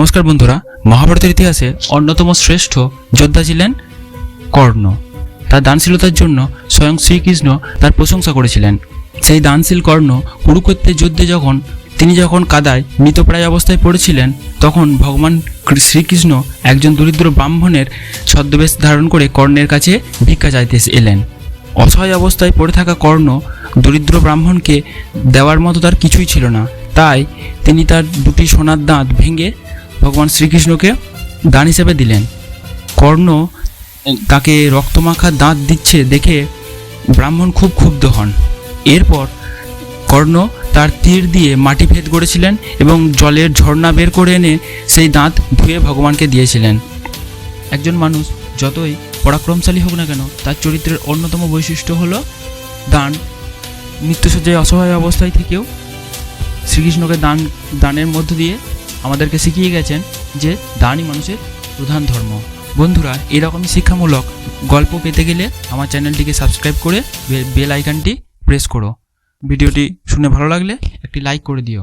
নমস্কার বন্ধুরা, মহাভারতের ইতিহাসে অন্যতম শ্রেষ্ঠ যোদ্ধা ছিলেন কর্ণ। তার দানশীলতার জন্য স্বয়ং শ্রীকৃষ্ণ তার প্রশংসা করেছিলেন। সেই দানশীল কর্ণ কুরুক্ষেত্রের যুদ্ধে যখন, তিনি যখন কাদায় মৃতপ্রায় অবস্থায় পড়েছিলেন, তখন ভগবান শ্রীকৃষ্ণ একজন দরিদ্র ব্রাহ্মণের ছদ্মবেশ ধারণ করে কর্ণের কাছে ভিক্ষা চাইতে এলেন। অসহায় অবস্থায় পড়ে থাকা কর্ণ দরিদ্র ব্রাহ্মণকে দেওয়ার মতো তার কিছুই ছিল না। তাই তিনি তার দুটি সোনার দাঁত ভেঙে ভগবান শ্রীকৃষ্ণকে দান হিসেবে দিলেন। কর্ণ তাকে রক্তমাখা দাঁত দিচ্ছে দেখে ব্রাহ্মণ খুব ক্ষুব্ধ হন। এরপর কর্ণ তার তীর দিয়ে মাটি ভেদ করেছিলেন এবং জলের ঝর্ণা বের করে এনে সেই দাঁত ধুয়ে ভগবানকে দিয়েছিলেন। একজন মানুষ যতই পরাক্রমশালী হোক না কেন, তার চরিত্রের অন্যতম বৈশিষ্ট্য হলো দান। মৃত্যুসজ্জায় অসহায় অবস্থায় থেকেও শ্রীকৃষ্ণকে দান, দানের মধ্য দিয়ে আমাদেরকে শিখিয়ে গেছেন যে দানই মানুষের প্রধান ধর্ম। বন্ধুরা, এরকমই শিক্ষামূলক গল্প পেতে গেলে আমার চ্যানেলটিকে সাবস্ক্রাইব করে বেল আইকনটি প্রেস করো। ভিডিওটি শুনে ভালো লাগলে একটি লাইক করে দিও।